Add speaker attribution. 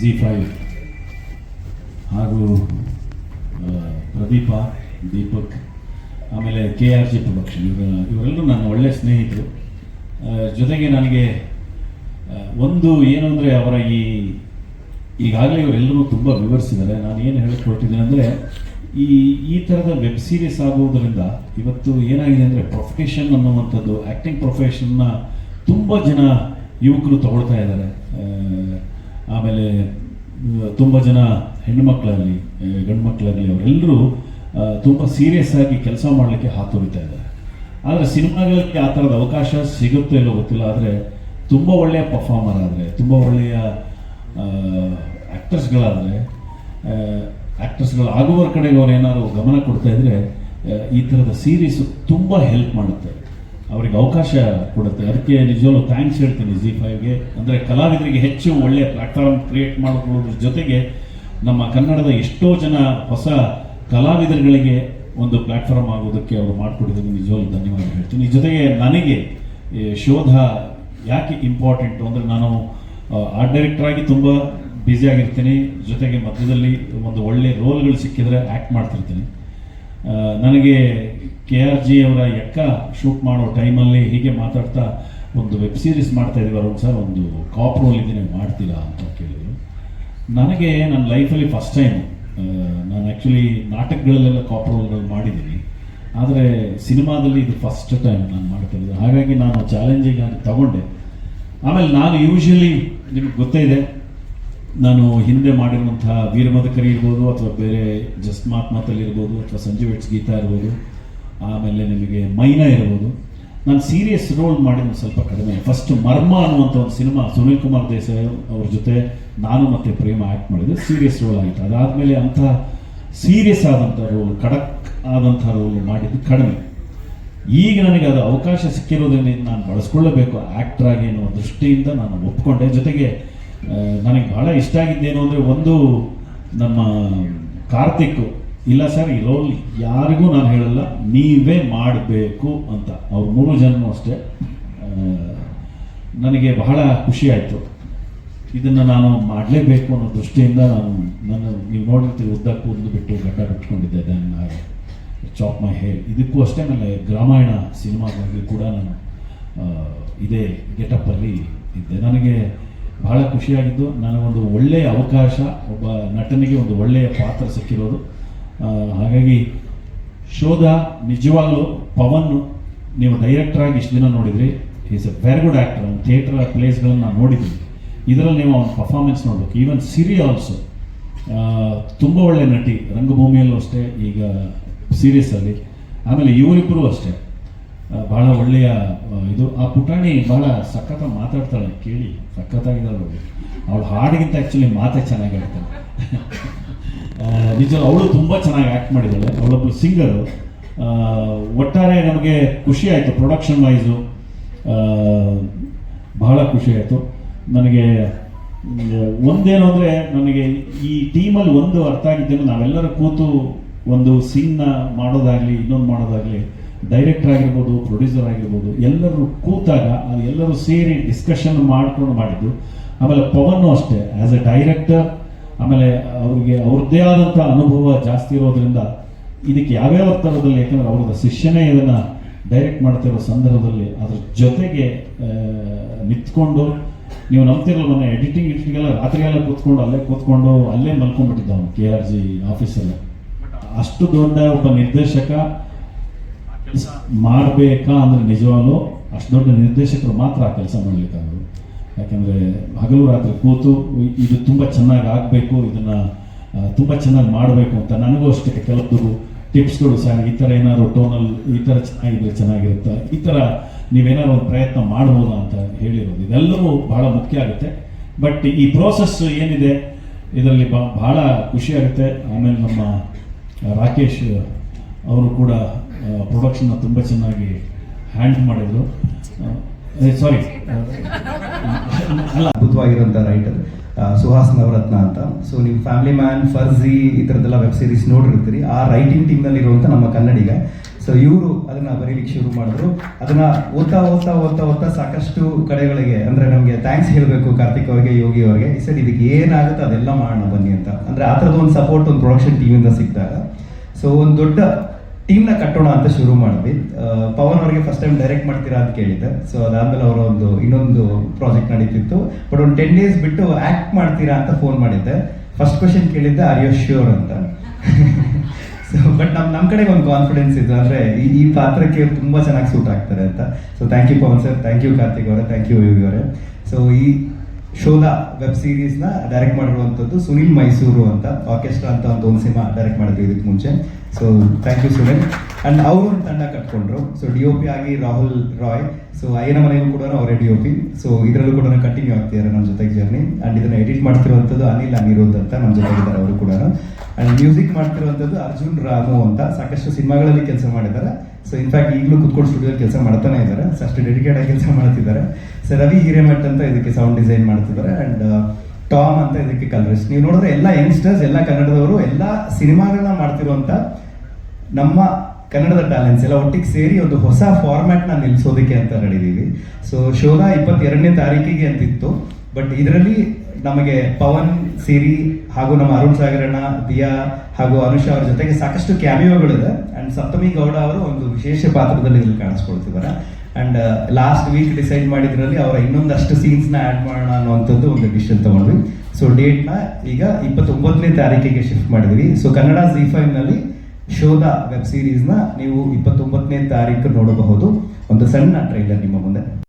Speaker 1: G five ಹಾಗೂ ಪ್ರದೀಪ, ದೀಪಕ್, ಆಮೇಲೆ K R G production. ಇವರ, ಇವರೆಲ್ಲರೂ ನನ್ನ ಒಳ್ಳೆಯ ಸ್ನೇಹಿತರು. ಜೊತೆಗೆ ನನಗೆ ಒಂದು ಏನು ಅಂದರೆ ಅವರ ಈ, ಈಗಾಗಲೇ ಇವರೆಲ್ಲರೂ ತುಂಬ ವಿವರಿಸಿದ್ದಾರೆ. ನಾನು ಏನು ಹೇಳಿಕೊಳ್ತಿದ್ದೇನೆ ಅಂದರೆ, ಈ ಈ ಥರದ ವೆಬ್ ಸೀರೀಸ್ ಆಗುವುದರಿಂದ ಇವತ್ತು ಏನಾಗಿದೆ ಅಂದರೆ ಪ್ರೊಫೆಷನ್ ಅನ್ನುವಂಥದ್ದು ಆ್ಯಕ್ಟಿಂಗ್ ಪ್ರೊಫೆಷನ್ನ ತುಂಬ ಜನ ಯುವಕರು ತಗೊಳ್ತಾ ಇದ್ದಾರೆ. ಆಮೇಲೆ ತುಂಬ ಜನ ಹೆಣ್ಣು ಮಕ್ಕಳಾಗಲಿ ಗಂಡು ಮಕ್ಕಳಾಗಲಿ ಅವರೆಲ್ಲರೂ ತುಂಬ ಸೀರಿಯಸ್ ಆಗಿ ಕೆಲಸ ಮಾಡಲಿಕ್ಕೆ ಹಾತೊರಿತಾ ಇದ್ದಾರೆ. ಆದರೆ ಸಿನಿಮಾಗಳಿಗೆ ಆ ಥರದ ಅವಕಾಶ ಸಿಗುತ್ತೋ ಇಲ್ಲೋ ಗೊತ್ತಿಲ್ಲ, ಆದರೆ ತುಂಬ ಒಳ್ಳೆಯ ಪರ್ಫಾರ್ಮರ್ ಆದರೆ, ತುಂಬ ಒಳ್ಳೆಯ ಆ್ಯಕ್ಟರ್ಸ್ಗಳಾದರೆ ಆ್ಯಕ್ಟರ್ಸ್ಗಳು ಆಗುವ ಕಡೆಗೆ ಅವ್ರು ಏನಾದ್ರು ಗಮನ ಕೊಡ್ತಾ ಇದ್ರೆ ಈ ಥರದ ಸೀರೀಸು ತುಂಬ ಹೆಲ್ಪ್ ಮಾಡುತ್ತೆ. ಅವರಿಗೆ ಅವಕಾಶ ಕೊಡುತ್ತೆ. ಅದಕ್ಕೆ ನಿಜವಾಗ್ಲೂ ಥ್ಯಾಂಕ್ಸ್ ಹೇಳ್ತೀನಿ ಜಿ ಫೈವ್ಗೆ ಅಂದರೆ ಕಲಾವಿದರಿಗೆ ಹೆಚ್ಚು ಒಳ್ಳೆಯ ಪ್ಲ್ಯಾಟ್ಫಾರ್ಮ್ ಕ್ರಿಯೇಟ್ ಮಾಡಿಕೊಳ್ಳೋದ್ರ ಜೊತೆಗೆ ನಮ್ಮ ಕನ್ನಡದ ಎಷ್ಟೋ ಜನ ಹೊಸ ಕಲಾವಿದರುಗಳಿಗೆ ಒಂದು ಪ್ಲಾಟ್ಫಾರ್ಮ್ ಆಗೋದಕ್ಕೆ ಅವರು ಮಾಡಿಕೊಟ್ಟಿದ್ದಕ್ಕೆ ನಿಜವಾಗ್ಲೂ ಧನ್ಯವಾದ ಹೇಳ್ತೀನಿ. ಜೊತೆಗೆ ನನಗೆ ಶೋಧ ಯಾಕೆ ಇಂಪಾರ್ಟೆಂಟು ಅಂದರೆ ನಾನು ಆರ್ಟ್ ಡೈರೆಕ್ಟರ್ ಆಗಿ ತುಂಬ ಬ್ಯುಸಿಯಾಗಿರ್ತೀನಿ ಜೊತೆಗೆ ಮಧ್ಯದಲ್ಲಿ ಒಂದು ಒಳ್ಳೆ ರೋಲ್ಗಳು ಸಿಕ್ಕಿದರೆ ಆ್ಯಕ್ಟ್ ಮಾಡ್ತಿರ್ತೀನಿ. ನನಗೆ ಕೆ ಆರ್ ಜಿ ಅವರ ಎಕ್ಕ ಶೂಟ್ ಮಾಡೋ ಟೈಮಲ್ಲಿ ಹೀಗೆ ಮಾತಾಡ್ತಾ ಒಂದು ವೆಬ್ ಸೀರೀಸ್ ಮಾಡ್ತಾ ಇದ್ದೀವಿ ಅರುಣ್ ಸರ್, ಒಂದು ಕಾಪ್ ರೋಲ್ ಇದೀನಿ ಮಾಡ್ತೀರಾ ಅಂತ ಕೇಳಿದರು. ನನಗೆ ನನ್ನ ಲೈಫಲ್ಲಿ ಫಸ್ಟ್ ಟೈಮ್ ನಾನು ಆ್ಯಕ್ಚುಲಿ ನಾಟಕಗಳಲ್ಲೆಲ್ಲ ಕಾಪ್ ರೋಲ್ಗಳು ಮಾಡಿದ್ದೀನಿ. ಆದರೆ ಸಿನಿಮಾದಲ್ಲಿ ಇದು ಫಸ್ಟ್ ಟೈಮ್ ನಾನು ಮಾಡ್ತಾ ಇದ್ದೆ ಹಾಗಾಗಿ ನಾನು ಚಾಲೆಂಜಿಂಗ್ ಆಗಿ ತಗೊಂಡೆ. ಆಮೇಲೆ ನಾನು ಯೂಶ್ವಲಿ ನಿಮಗೆ ಗೊತ್ತೇ ಇದೆ ನಾನು ಹಿಂದೆ ಮಾಡಿರುವಂತಹ ವೀರಮದಕರಿ ಇರ್ಬೋದು ಅಥವಾ ಬೇರೆ ಜಸ್ಟ್ ಮಾತ್ ಮಾತಲ್ಲಿ ಇರ್ಬೋದು ಅಥವಾ ಸಂಜೀವ್ ಗೀತಾ ಇರ್ಬೋದು, ಆಮೇಲೆ ನಿಮಗೆ ಮೈನಾ ಇರ್ಬೋದು. ನಾನು ಸೀರಿಯಸ್ ರೋಲ್ ಮಾಡಿದ್ದು ಸ್ವಲ್ಪ ಕಡಿಮೆ. ಫಸ್ಟ್ ಮರ್ಮ ಅನ್ನುವಂಥ ಒಂದು ಸಿನಿಮಾ, ಸುನೀಲ್ ಕುಮಾರ್ ದೇಸಾಯಿ ಅವ್ರ ಜೊತೆ ನಾನು ಮತ್ತು ಪ್ರೇಮ ಆ್ಯಕ್ಟ್ ಮಾಡಿದ್ದು. ಸೀರಿಯಸ್ ರೋಲ್ ಆಯಿತು ಅದಾದಮೇಲೆ ಅಂಥ ಸೀರಿಯಸ್ ಆದಂಥ ರೋಲ್ ಖಡಕ್ ಆದಂಥ ರೋಲ್ ಮಾಡಿದ್ದು ಕಡಿಮೆ. ಈಗ ನನಗೆ ಅದು ಅವಕಾಶ ಸಿಕ್ಕಿರೋದನ್ನ ನಾನು ಬಳಸ್ಕೊಳ್ಳಬೇಕು. ಆ್ಯಕ್ಟ್ರಾಗಿ ಅನ್ನೋ ದೃಷ್ಟಿಯಿಂದ ನಾನು ಒಪ್ಕೊಂಡೆ. ಜೊತೆಗೆ ನನಗೆ ಬಹಳ ಇಷ್ಟ ಆಗಿದ್ದೇನು ಅಂದರೆ ಒಂದು ನಮ್ಮ ಕಾರ್ತಿಕ್ ಇಲ್ಲ ಸರ್ ರೋಲ್ ಯಾರಿಗೂ ನಾನು ಹೇಳಲ್ಲ, ನೀವೇ ಮಾಡಬೇಕು ಅಂತ. ಅವ್ರ ಮೂರು ಜನನೂ ಅಷ್ಟೇ. ನನಗೆ ಬಹಳ ಖುಷಿ ಆಯಿತು. ಇದನ್ನು ನಾನು ಮಾಡಲೇಬೇಕು ಅನ್ನೋ ದೃಷ್ಟಿಯಿಂದ ನಾನು ನನ್ನ, ನೀವು ನೋಡಿರ್ತೀವಿ ಉದ್ದಕ್ಕೂ ಒಂದು ಬಿಟ್ಟು ಗಡ್ಡ ಬಿಟ್ಕೊಂಡಿದ್ದೆ ನನ್ನ ಚಾಪ್ ಮೈ ಹೇರ್ ಇದಕ್ಕೂ ಅಷ್ಟೇ ನನ್ನ ಗ್ರಾಮಾಯಣ ಸಿನಿಮಾಗಾಗಿ ಕೂಡ ನಾನು ಇದೇ ಗೆಟಪ್ಪಲ್ಲಿ ಇದ್ದೆ. ನನಗೆ ಬಹಳ ಖುಷಿಯಾಗಿದ್ದು ನನಗೊಂದು ಒಳ್ಳೆಯ ಅವಕಾಶ, ಒಬ್ಬ ನಟನಿಗೆ ಒಂದು ಒಳ್ಳೆಯ ಪಾತ್ರ ಸಿಕ್ಕಿರೋದು. ಹಾಗಾಗಿ ಶೋಧ ನಿಜವಾಗ್ಲೂ ಪವನ್ ನೀವು ಡೈರೆಕ್ಟರ್ ಆಗಿ ಇಷ್ಟು ದಿನ ನೋಡಿದ್ರಿ. Is a very good actor ಅವ್ನು ಥಿಯೇಟರ್ ಪ್ಲೇಸ್ಗಳನ್ನು ನಾನು ನೋಡಿದ್ದೀನಿ. ಇದರಲ್ಲಿ ನೀವು ಅವ್ನ ಪರ್ಫಾರ್ಮೆನ್ಸ್ ನೋಡ್ಬೇಕು. ಈವನ್ ಸಿರಿ ಆಲ್ಸೋ ತುಂಬ ಒಳ್ಳೆ ನಟಿ. ರಂಗಭೂಮಿಯಲ್ಲೂ ಅಷ್ಟೇ, ಈಗ ಸೀರಿಯಸ್ಸಲ್ಲಿ ಆಮೇಲೆ ಇವರಿಬ್ಬರು ಅಷ್ಟೇ. ಬಹಳ ಒಳ್ಳೆಯ ಇದು. ಆ ಪುಟಾಣಿ ಬಹಳ ಸಖತ್ತಾಗಿ ಮಾತಾಡ್ತಾಳೆ, ಕೇಳಿ. ಸಖತ್ತಾಗಿದ್ದಾಳು ಅವಳು ಅವಳು ಹಾಡಿಗಿಂತ ಆ್ಯಕ್ಚುಲಿ ಮಾತೇ ಚೆನ್ನಾಗಿ ಆಡ್ತಾಳೆ ನಿಜ, ಅವಳು ತುಂಬ ಚೆನ್ನಾಗಿ ಆ್ಯಕ್ಟ್ ಮಾಡಿದ್ದಾಳೆ. ಅವಳೊಬ್ಬಳು ಸಿಂಗರು ಒಟ್ಟಾರೆ ನಮಗೆ ಖುಷಿ ಆಯಿತು ಪ್ರೊಡಕ್ಷನ್ ವೈಸು ಬಹಳ ಖುಷಿ ಆಯಿತು. ನನಗೆ ಒಂದೇನು ಅಂದರೆ ನನಗೆ ಈ ಟೀಮಲ್ಲಿ ಒಂದು ಅರ್ಥ ಆಗಿದ್ದೇನೆ, ನಾವೆಲ್ಲರೂ ಕೂತು ಒಂದು ಸೀನ್ನ ಮಾಡೋದಾಗಲಿ, ಇನ್ನೊಂದು ಮಾಡೋದಾಗಲಿ ಡೈರೆಕ್ಟರ್ ಆಗಿರ್ಬೋದು, ಪ್ರೊಡ್ಯೂಸರ್ ಆಗಿರ್ಬೋದು, ಎಲ್ಲರೂ ಕೂತಾಗ ಅದು ಎಲ್ಲರೂ ಸೇರಿ ಡಿಸ್ಕಷನ್ ಮಾಡ್ಕೊಂಡು ಮಾಡಿದ್ದು. ಆಮೇಲೆ ಪವನ್ನು ಅಷ್ಟೇ ಆ್ಯಸ್ ಎ ಡೈರೆಕ್ಟರ್ ಆಮೇಲೆ ಅವ್ರಿಗೆ ಅವ್ರದ್ದೇ ಆದಂಥ ಅನುಭವ ಜಾಸ್ತಿ ಇರೋದ್ರಿಂದ ಇದಕ್ಕೆ ಯಾವ್ಯಾವ ಥರದಲ್ಲಿ ಯಾಕಂದರೆ ಅವ್ರದ ಶಿಷ್ಯನೇ ಇದನ್ನು ಡೈರೆಕ್ಟ್ ಮಾಡ್ತಿರೋ ಸಂದರ್ಭದಲ್ಲಿ ಅದ್ರ ಜೊತೆಗೆ ನಿಂತ್ಕೊಂಡು, ನೀವು ನಂಬ್ತಿರಲ್ಲ ಮೊನ್ನೆ ಎಡಿಟಿಂಗ್ ಇಟ್ಟಿಗೆಲ್ಲ ರಾತ್ರಿಯೆಲ್ಲ ಕೂತ್ಕೊಂಡು, ಅಲ್ಲೇ ಕೂತ್ಕೊಂಡು, ಅಲ್ಲೇ ಮಲ್ಕೊಂಡ್ಬಿಟ್ಟಿದ್ದ ಅವನು ಕೆ ಆರ್ ಜಿ ಆಫೀಸಲ್ಲಿ ಅಷ್ಟು ದೊಡ್ಡ ಒಬ್ಬ ನಿರ್ದೇಶಕ ಮಾಡಬೇಕಾ ಅಂದರೆ ನಿಜವಾಗ್ಲೂ ಅಷ್ಟು ದೊಡ್ಡ ನಿರ್ದೇಶಕರು ಮಾತ್ರ ಆ ಕೆಲಸ ಮಾಡಲಿಕ್ಕಾಗೋದು ಯಾಕೆಂದರೆ ಹಗಲು ರಾತ್ರಿ ಕೂತು ಇದು ತುಂಬ ಚೆನ್ನಾಗಿ ಆಗಬೇಕು, ಇದನ್ನು ತುಂಬ ಚೆನ್ನಾಗಿ ಮಾಡಬೇಕು ಅಂತ ನನಗೂ ಅಷ್ಟೇ ಕೆಲವು ಟಿಪ್ಸ್ಗಳು ಸಹ ಈ ಥರ ಏನಾದ್ರು ಟೋನಲ್ ಈ ಥರ ಚೆನ್ನಾಗಿದ್ರೆ ಚೆನ್ನಾಗಿರುತ್ತೆ, ಈ ಥರ ನೀವೇನಾದ್ರು ಒಂದು ಪ್ರಯತ್ನ ಮಾಡ್ಬೋದಾ ಅಂತ ಹೇಳಿರೋದು. ಇದೆಲ್ಲವೂ ಬಹಳ ಮುಖ್ಯ ಆಗುತ್ತೆ. ಬಟ್ ಈ ಪ್ರೋಸೆಸ್ ಏನಿದೆ, ಇದರಲ್ಲಿ ಬಹಳ ಖುಷಿ ಆಗುತ್ತೆ. ಆಮೇಲೆ ನಮ್ಮ ರಾಕೇಶ್ ಅವರು ಕೂಡ ಪ್ರೊಡಕ್ಷನ್ನ ತುಂಬ ಚೆನ್ನಾಗಿ ಹ್ಯಾಂಡಲ್ ಮಾಡಿದರು. ಸಾರಿ ಅಲ್ಲ
Speaker 2: ಅದ್ಭುತವಾಗಿರೋಂಥ ರೈಟರ್ ಸುಹಾಸ್ ನವರತ್ನ ಅಂತ. ಸೊ ನೀವು ಫ್ಯಾಮಿಲಿ ಮ್ಯಾನ್ ಫರ್ಜಿ ಈ ಥರದ್ದೆಲ್ಲ ವೆಬ್ ಸೀರೀಸ್ ನೋಡಿರ್ತೀರಿ. ಆ ರೈಟಿಂಗ್ ಟೀಮ್ನಲ್ಲಿ ಇರುವಂಥ ನಮ್ಮ ಕನ್ನಡಿಗ. ಸೊ ಇವರು ಅದನ್ನ ಬರೀಲಿಕ್ಕೆ ಶುರು ಮಾಡಿದ್ರು. ಅದನ್ನ ಓದ್ತಾ ಓದ್ತಾ ಓದ್ತಾ ಓದ್ತಾ ಸಾಕಷ್ಟು ಕಡೆಗಳಿಗೆ, ಅಂದ್ರೆ ನಮಗೆ ಥ್ಯಾಂಕ್ಸ್ ಹೇಳಬೇಕು ಕಾರ್ತಿಕ್ ಅವರಿಗೆ, ಯೋಗಿ ಅವರಿಗೆ. ಸರ್ ಇದಕ್ಕೆ ಏನಾಗುತ್ತೆ ಅದೆಲ್ಲ ಮಾಡೋಣ ಬನ್ನಿ ಅಂತ. ಅಂದ್ರೆ ಆ ಥರದ ಒಂದು ಸಪೋರ್ಟ್ ಒಂದು ಪ್ರೊಡಕ್ಷನ್ ಟೀಮಿಂದ ಸಿಕ್ಕಿದಾಗ. ಸೊ ಒಂದು ದೊಡ್ಡ ಟೀಮ್ನ ಕಟ್ಟೋಣ ಅಂತ ಶುರು ಮಾಡಿದ್ವಿ. ಪವನ್ ಅವರಿಗೆ ಫಸ್ಟ್ ಟೈಮ್ ಡೈರೆಕ್ಟ್ ಮಾಡ್ತೀರಾ ಅಂತ ಕೇಳಿದ್ದೆ. ಸೊ ಅದಾದ್ಮೇಲೆ ಅವರ ಒಂದು ಇನ್ನೊಂದು ಪ್ರಾಜೆಕ್ಟ್ ನಡೀತಿತ್ತು. ಬಟ್ ಒಂದು ಟೆನ್ ಡೇಸ್ ಬಿಟ್ಟು ಆಕ್ಟ್ ಮಾಡ್ತೀರಾ ಅಂತ ಫೋನ್ ಮಾಡಿದ್ದೆ. ಫಸ್ಟ್ ಕ್ವಶನ್ ಕೇಳಿದ್ದೆ ಆರ್ ಯು ಶ್ಯೂರ್ ಅಂತ. ಸೊ ಬಟ್ ನಮ್ಮ ನಮ್ಮ ಕಡೆ ಒಂದು ಕಾನ್ಫಿಡೆನ್ಸ್ ಇದು ಅಂದ್ರೆ ಈ ಪಾತ್ರಕ್ಕೆ ತುಂಬ ಚೆನ್ನಾಗಿ ಸೂಟ್ ಆಗ್ತಾರೆ ಅಂತ. So thank you Pavan sir thank you Karthik ಅವರೇ. ಥ್ಯಾಂಕ್ ಯು ಯು ಅವರೇ. ಸೊ ಈ ಶೋಧ ವೆಬ್ ಸೀರೀಸ್ನ ಡೈರೆಕ್ಟ್ ಮಾಡಿರುವಂತದ್ದು ಸುನಿಲ್ ಮೈಸೂರು ಅಂತ ಆರ್ಕೆಸ್ಟ್ರಾ ಅಂತ ಒಂದು ಒಂದು ಸಿನಿಮಾ ಡೈರೆಕ್ಟ್ ಮಾಡಿದ್ವಿ ಇದಕ್ಕೆ ಮುಂಚೆ. So thank you Suren and ಅವರು ಒಂದು ತಂಡ ಕಟ್ಕೊಂಡ್ರು. ಸೊ ಡಿ ಒ ಪಿ ಆಗಿ ರಾಹುಲ್ ರಾಯ್. ಸೊ ಅಯ್ಯನ ಮನೆಯಲ್ಲೂ ಕೂಡ ಅವರೇ ಡಿ ಒ ಪಿ ಸೊ ಇದರಲ್ಲೂ ಕೂಡ ಕಂಟಿನ್ಯೂ ಆಗ್ತಿದ್ದಾರೆ ನಮ್ಮ ಜೊತೆಗೆ ಜರ್ನಿ ಅಂಡ್ ಇದನ್ನ ಎಡಿಟ್ ಮಾಡ್ತಿರುವಂಥದ್ದು ಅನಿಲ್ ಅನಿರೋದ್ ಅಂತ ನಮ್ಮ ಜೊತೆಗಿದ್ದಾರೆ ಅವರು ಕೂಡ. ಅಂಡ್ ಮ್ಯೂಸಿಕ್ ಮಾಡ್ತಿರುವಂಥದ್ದು ಅರ್ಜುನ್ ರಾಮು ಅಂತ. ಸಾಕಷ್ಟು ಸಿನಿಮಾಗಳಲ್ಲಿ ಕೆಲಸ ಮಾಡಿದ್ದಾರೆ. ಸೊ ಇನ್ಫ್ಯಾಕ್ಟ್ ಈಗಲೂ ಕುತ್ಕೊಂಡು ಸ್ಟುಡಿಯೋ ಕೆಲಸ ಮಾಡ್ತಾನೆ ಇದ್ದಾರೆ. ಸೊ ಅಷ್ಟು ಡೆಡಿಕೇಟ್ ಆಗಿ ಕೆಲಸ ಮಾಡ್ತಿದ್ದಾರೆ. ಸೊ ರವಿ ಹಿರೇಮಠ್ ಅಂತ ಇದಕ್ಕೆ ಸೌಂಡ್ ಡಿಸೈನ್ ಮಾಡ್ತಿದ್ದಾರೆ. ಅಂಡ್ ಟಾಮ್ ಅಂತ ಇದಕ್ಕೆ ಕಲರಿಸ್ಟ್ ನೀವು ನೋಡಿದ್ರೆ ಎಲ್ಲ ಯಂಗ್ಸ್ಟರ್ಸ್ ಎಲ್ಲ ಕನ್ನಡದವರು, ಎಲ್ಲ ಸಿನಿಮಾಗಳನ್ನ ಮಾಡ್ತಿರುವಂತ ನಮ್ಮ ಕನ್ನಡದ ಟ್ಯಾಲೆಂಟ್ಸ್ ಎಲ್ಲ ಒಟ್ಟಿಗೆ ಸೇರಿ ಒಂದು ಹೊಸ ಫಾರ್ಮ್ಯಾಟ್ನ ನಿಲ್ಸೋದಕ್ಕೆ ಅಂತ ನಡೆದೀವಿ ಸೊ ಶೋಧ ಇಪ್ಪತ್ತೆರಡನೇ ತಾರೀಕಿಗೆ ಅಂತಿತ್ತು. ಬಟ್ ಇದರಲ್ಲಿ ನಮಗೆ ಪವನ್, ಸಿರಿ ಹಾಗೂ ನಮ್ಮ ಅರುಣ್ ಸಾಗರಣ್ಣ, ದಿಯಾ ಹಾಗೂ ಅನುಷಾ ಅವರ ಜೊತೆಗೆ ಸಾಕಷ್ಟು ಕ್ಯಾಮಿಯೋಗಳಿದೆ ಅಂಡ್ ಸಪ್ತಮಿ ಗೌಡ ಅವರು ಒಂದು ವಿಶೇಷ ಪಾತ್ರದಲ್ಲಿ ಇಲ್ಲಿ ಕಾಣಿಸ್ಕೊಳ್ತಿದ್ದಾರೆ. ಅಂಡ್ ಲಾಸ್ಟ್ ವೀಕ್ ಡಿಸೈಡ್ ಮಾಡಿದ್ರಲ್ಲಿ ಅವರ ಇನ್ನೊಂದಷ್ಟು ಸೀನ್ಸ್ನ ಆಡ್ ಮಾಡೋಣ ಅನ್ನುವಂಥದ್ದು ಒಂದು ಡಿಸಿಷನ್ ತಗೊಂಡ್ವಿ. ಸೊ ಡೇಟ್ನ ಈಗ ಇಪ್ಪತ್ತೊಂಬತ್ತನೇ ತಾರೀಕಿಗೆ ಶಿಫ್ಟ್ ಮಾಡಿದ್ವಿ. ಸೊ ಕನ್ನಡ ಜಿ ಫೈವ್ನಲ್ಲಿ ಶೋಧ ವೆಬ್ ಸೀರೀಸ್ನ ನೀವು ಇಪ್ಪತ್ತೊಂಬತ್ತನೇ ತಾರೀಕು ನೋಡಬಹುದು. ಒಂದು ಸಣ್ಣ ಟ್ರೈಲರ್ ನಿಮ್ಮ ಮುಂದೆ.